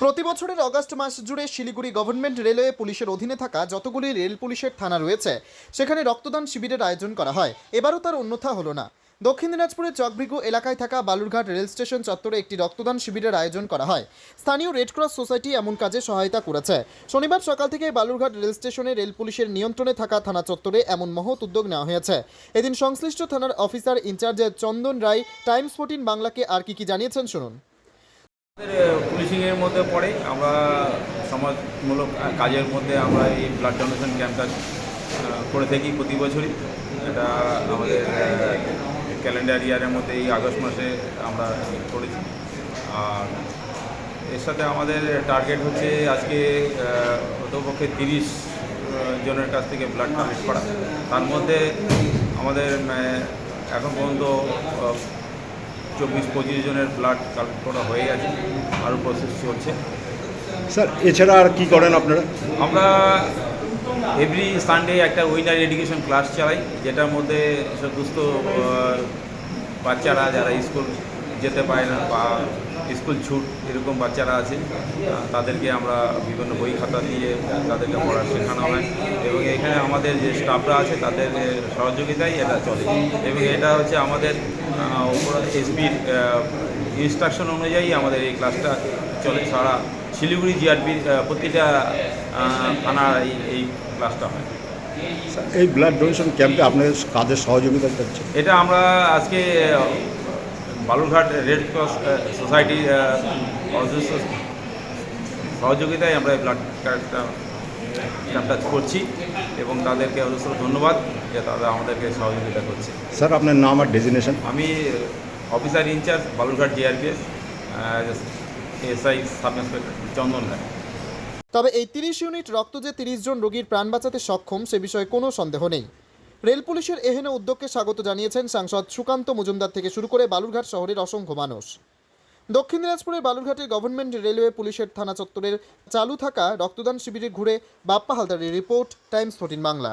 প্রতি বছরের অগাস্ট মাস জুড়ে শিলিগুড়ি গভর্নমেন্ট রেলওয়ে পুলিশের অধীনে থাকা যতগুলি রেল পুলিশের থানা রয়েছে, সেখানে রক্তদান শিবিরের আয়োজন করা হয়। এবারও তার অন্যথা হলো না। দক্ষিণ দিনাজপুরের চকভৃগু এলাকায় থাকা বালুরঘাট রেল স্টেশন চত্বরে একটি রক্তদান শিবিরের আয়োজন করা হয়। স্থানীয় রেড ক্রস সোসাইটি এমন কাজে সহায়তা করেছে। শনিবার সকাল থেকে বালুরঘাট রেল স্টেশনে রেল পুলিশের নিয়ন্ত্রণে থাকা থানা চত্বরে এমন মহৎ উদ্যোগ নেওয়া হয়েছে। এদিন সংশ্লিষ্ট থানার অফিসার ইনচার্জে চন্দন রায়, টাইমস ফোর্টিন বাংলাকে আর কি কি জানিয়েছেন শুনুন। পুলিশিংয়ের মধ্যে পড়ে। আমরা সমাজমূলক কাজের মধ্যে আমরা এই ব্লাড ডোনেশন ক্যাম্পটা করে থাকি প্রতি বছরই। এটা আমাদের ক্যালেন্ডার ইয়ারের মধ্যে এই আগস্ট মাসে আমরা করেছি। আর এর সাথে আমাদের টার্গেট হচ্ছে আজকে অতপক্ষে তিরিশ জনের কাছ থেকে ব্লাড কালেক্ট করা। তার মধ্যে আমাদের এখন পর্যন্ত চব্বিশ পঁচিশ জনের ব্লাড কালেক্ট করা হয়ে গেছে আরও প্রসেস চলছে। স্যার এছাড়া আর কি করেন আপনারা? আমরা এভরি সানডে একটা উইনার এডুকেশন ক্লাস চালাই যেটার মধ্যে দুস্থ বাচ্চারা যারা স্কুল যেতে পারে না বা স্কুল ছুট এরকম বাচ্চারা আছে তাদেরকে আমরা বিভিন্ন বই খাতা দিয়ে তাদেরকে পড়া শেখানো হয় এবং এখানে আমাদের যে স্টাফরা আছে তাদের আহ, সহযোগিতায় এটা চলে। এবং এটা হচ্ছে আমাদের এসপির ইনস্ট্রাকশন অনুযায়ী আমাদের এই ক্লাসটা চলে। সারা শিলিগুড়ি জিআরপির প্রতিটা থানার এই এই ক্লাসটা হয়। এই ব্লাড ডোনেশন ক্যাম্পে আপনাদের কাদের সহযোগিতা করছে এটা আমরা আজকে বালুরঘাট রেড ক্রস সোসাইটির সহযোগিতায় আমরা এই ব্লাড ক্যাম্পটা ক্যাম্পটা করছি এবং তাদেরকে অজস্র ধন্যবাদ যে তারা আমাদেরকে সহযোগিতা করছে। স্যার আপনার নাম আর ডেজিনেশন আমি officer in charge Balurghat GRPS SI sub inspector Chandan Roy. তবে এই তিরিশ ইউনিট রক্ত যে তিরিশ জন রোগীর প্রাণ বাঁচাতে সক্ষম সে বিষয়ে কোনো সন্দেহ নেই। রেল পুলিশের এহেন উদ্যোগকে স্বাগত জানিয়েছেন সাংসদ সুকান্ত মজুমদার থেকে শুরু করে বালুরঘাট শহরের অসংখ্য মানুষ। দক্ষিণ দিনাজপুরের বালুরঘাটের গভর্নমেন্ট রেলওয়ে পুলিশের থানা চত্বরের চালু থাকা রক্তদান শিবিরে ঘুরে বাপ্পা হালদারের রিপোর্ট, টাইমস, ফোর্টিন বাংলা।